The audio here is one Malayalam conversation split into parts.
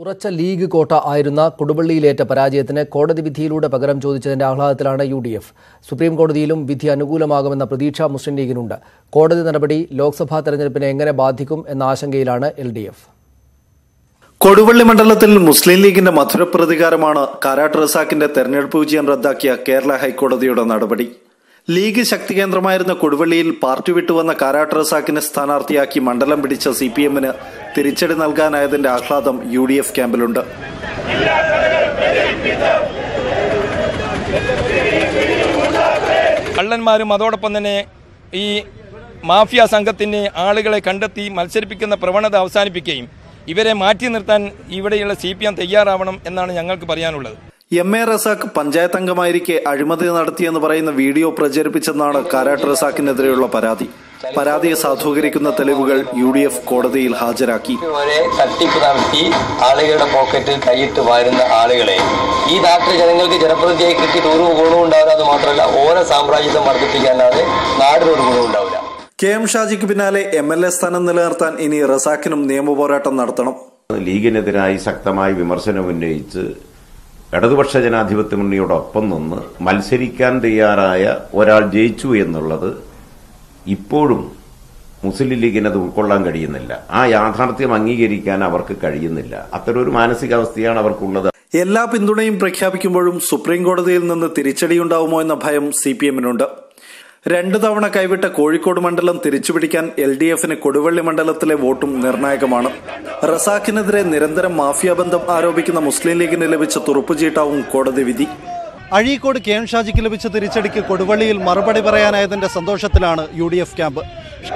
ഉറച്ച ലീഗ് കോട്ട ആയിരുന്ന കൊടുവള്ളിയിലേറ്റ പരാജയത്തിന് കോടതി വിധിയിലൂടെ പകരം ചോദിച്ചതിന്റെ ആഹ്ലാദത്തിലാണ് യു ഡി എഫ്. സുപ്രീം കോടതിയിലും വിധി അനുകൂലമാകുമെന്ന പ്രതീക്ഷ മുസ്ലിം ലീഗിനുണ്ട്. കോടതി നടപടി ലോക്സഭാ തെരഞ്ഞെടുപ്പിനെ എങ്ങനെ ബാധിക്കും എന്ന ആശങ്കയിലാണ് എൽ ഡി എഫ്. കൊടുവള്ളി മണ്ഡലത്തിൽ മുസ്ലിം ലീഗിന്റെ മധുര പ്രതികാരമാണ് കാരാട്ട് റസാക്കിന്റെ തെരഞ്ഞെടുപ്പ് വിജയം റദ്ദാക്കിയ കേരള ഹൈക്കോടതിയുടെ നടപടി. ലീഗ് ശക്തി കേന്ദ്രമായിരുന്ന കൊടുവള്ളിയിൽ പാർട്ടി വിട്ടുവന്ന കാരാട്ട് റസാക്കിനെ സ്ഥാനാർത്ഥിയാക്കി മണ്ഡലം പിടിച്ച സി പി എമ്മിന് തിരിച്ചടി നൽകാനായതിന്റെ ആഹ്ലാദം യു ഡി എഫ് ക്യാമ്പിലുണ്ട്. കള്ളന്മാരും അതോടൊപ്പം തന്നെ ഈ മാഫിയ സംഘത്തിന് ആളുകളെ കണ്ടെത്തി മത്സരിപ്പിക്കുന്ന പ്രവണത അവസാനിപ്പിക്കുകയും ഇവരെ മാറ്റി നിർത്താൻ ഇവിടെയുള്ള സി പി എം തയ്യാറാവണം എന്നാണ് ഞങ്ങൾക്ക് പറയാനുള്ളത്. എം എ റസാഖ് പഞ്ചായത്ത് അംഗമായിരിക്കെ അഴിമതി നടത്തിയെന്ന് പറയുന്ന വീഡിയോ പ്രചരിപ്പിച്ചെന്നാണ് കാരാട്ട് റസാഖിനെതിരെയുള്ള പരാതി. പരാതിയെ സാധൂകരിക്കുന്ന തെളിവുകൾ യു ഡി എഫ് കോടതിയിൽ ഹാജരാക്കി. തട്ടിപ്പ് നടത്തി ആളുകളുടെ പോക്കറ്റിൽ കൈയിട്ട് വാരുന്ന ആളുകളെ ഈ നാട്ടിലെ ജനങ്ങൾക്ക് ജനപ്രതിനിധിയായി കിട്ടിയിട്ട് ഒരു ഗുണവും ഉണ്ടാവില്ല. അത് മാത്രമല്ല ഓരോ സാമ്രാജ്യത്വം വർദ്ധിപ്പിക്കാനാണ് നാടിനൊരു ഗുണവും ഉണ്ടാവില്ല. കെ എം ഷാജിക്ക് പിന്നാലെ എം എൽ എ സ്ഥാനം നിലനിർത്താൻ ഇനി റസാഖിനും നിയമപോരാട്ടം നടത്തണം. ലീഗിനെതിരായി ശക്തമായി വിമർശനം ഉന്നയിച്ച് ഇടതുപക്ഷ ജനാധിപത്യ മുന്നണിയോടൊപ്പം നിന്ന് മത്സരിക്കാൻ തയ്യാറായ ഒരാൾ ജയിച്ചു എന്നുള്ളത് ഇപ്പോഴും മുസ്ലിം ലീഗിന് അത് ഉൾക്കൊള്ളാൻ കഴിയുന്നില്ല. ആ യാഥാർത്ഥ്യം അംഗീകരിക്കാൻ അവർക്ക് കഴിയുന്നില്ല. അത്തരമൊരു മാനസികാവസ്ഥയാണ് അവർക്കുള്ളത്. എല്ലാ പിന്തുണയും പ്രഖ്യാപിക്കുമ്പോഴും സുപ്രീം കോടതിയിൽ നിന്ന് തിരിച്ചടിയുണ്ടാവുമോ എന്ന ഭയം സി പി എമ്മിനുണ്ട്. രണ്ടു തവണ കൈവിട്ട കോഴിക്കോട് മണ്ഡലം തിരിച്ചുപിടിക്കാൻ എൽ ഡി എഫിന് കൊടുവള്ളി മണ്ഡലത്തിലെ വോട്ടും നിർണായകമാണ്. റസാഖിനെതിരെ നിരന്തരം മാഫിയ ബന്ധം ആരോപിക്കുന്ന മുസ്ലിം ലീഗിന് ലഭിച്ച തുറുപ്പുചീട്ടാവും കോടതി വിധി. അഴീക്കോട് കെ എം ഷാജിക്ക് ലഭിച്ച തിരിച്ചടിക്ക് കൊടുവള്ളിയിൽ മറുപടി പറയാനായതിന്റെ സന്തോഷത്തിലാണ് U D F camp.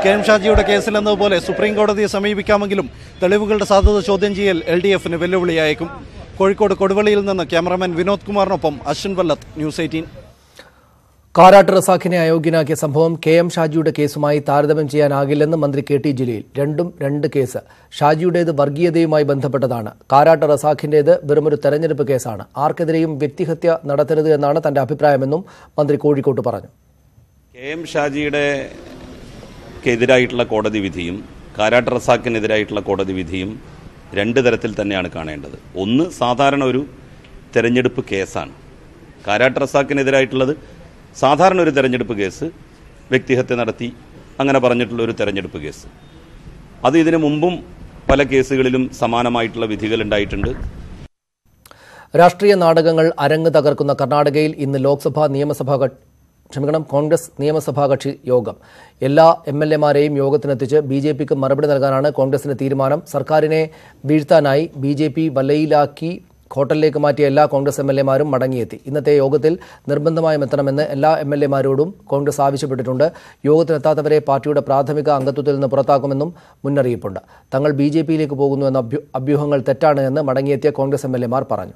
K M ഷാജിയുടെ കേസിലെന്നതുപോലെ സുപ്രീം കോടതിയെ സമീപിക്കാമെങ്കിലും തെളിവുകളുടെ സാധ്യത ചോദ്യം ചെയ്യൽ എൽ ഡി എഫിന് വെല്ലുവിളിയായേക്കും. കോഴിക്കോട് കൊടുവള്ളിയിൽ നിന്ന് ക്യാമറമാൻ വിനോദ് കുമാറിനൊപ്പം അശ്വിൻ വല്ലത്ത് ന്യൂസ് എയ്റ്റീൻ. കാരാട്ട് റസാഖിനെ അയോഗ്യനാക്കിയ സംഭവം കെ എം ഷാജിയുടെ കേസുമായി താരതമ്യം ചെയ്യാനാകില്ലെന്ന് മന്ത്രി കെ ടി ജലീൽ. രണ്ടും രണ്ട് കേസ്. ഷാജിയുടേത് വർഗീയതയുമായി ബന്ധപ്പെട്ടതാണ്. കാരാട്ട് റസാഖിന്റേത് വെറുമൊരു തെരഞ്ഞെടുപ്പ് കേസാണ്. ആർക്കെതിരെയും വ്യക്തിഹത്യ നടത്തരുത് എന്നാണ് തന്റെ അഭിപ്രായമെന്നും മന്ത്രി കോഴിക്കോട്ട് പറഞ്ഞു. കെ എം ഷാജിയുടെ എതിരായിട്ടുള്ള കോടതി വിധിയും കാരാട്ട് റസാഖിനെതിരായിട്ടുള്ള കോടതി വിധിയും രണ്ട് തരത്തിൽ തന്നെയാണ് കാണേണ്ടത്. ഒന്ന് സാധാരണ ഒരു തെരഞ്ഞെടുപ്പ് കേസാണ്. കാരാട്ട് റസാക്കിനെതിരായിട്ടുള്ളത് സാധാരണ ഒരു തെരഞ്ഞെടുപ്പ് കേസ് വ്യക്തിഹത്യ നടത്തി അങ്ങനെ പറഞ്ഞിട്ടുള്ള ഒരു തെരഞ്ഞെടുപ്പ് കേസ്. അത് ഇതിനു മുമ്പും പല കേസുകളിലും സമാനമായിട്ടുള്ള വിധികൾ ഉണ്ടായിട്ടുണ്ട്. രാഷ്ട്രീയ നാടകങ്ങൾ അരങ്ങ് തകർക്കുന്ന കർണാടകയിൽ ഇന്ന് ലോക്സഭാ നിയമസഭാ ക്ഷമിക്കണം കോൺഗ്രസ് നിയമസഭാ കക്ഷി യോഗം. എല്ലാ എം എൽ എമാരെയും യോഗത്തിനെത്തിച്ച് ബി ജെ പിക്ക് മറുപടി നൽകാനാണ് കോൺഗ്രസിന്റെ തീരുമാനം. സർക്കാരിനെ വീഴ്ത്താനായി ബി ജെ പി വലയിലാക്കി ഹോട്ടലിലേക്ക് മാറ്റിയ എല്ലാ കോൺഗ്രസ് എം എൽ എമാരും മടങ്ങിയെത്തി. ഇന്നത്തെ യോഗത്തിൽ നിർബന്ധമായും എത്തണമെന്ന് എല്ലാ എം എൽ എമാരോടും കോൺഗ്രസ് ആവശ്യപ്പെട്ടിട്ടുണ്ട്. യോഗത്തിനെത്താത്തവരെ പാർട്ടിയുടെ പ്രാഥമിക അംഗത്വത്തിൽ നിന്ന് പുറത്താക്കുമെന്നും മുന്നറിയിപ്പുണ്ട്. തങ്ങൾ ബി ജെ പിയിലേക്ക് പോകുന്നു എന്ന അഭ്യു- അഭ്യൂഹങ്ങൾ തെറ്റാണ് എന്ന് മടങ്ങിയെത്തിയ കോൺഗ്രസ് എം എൽ എമാർ പറഞ്ഞു.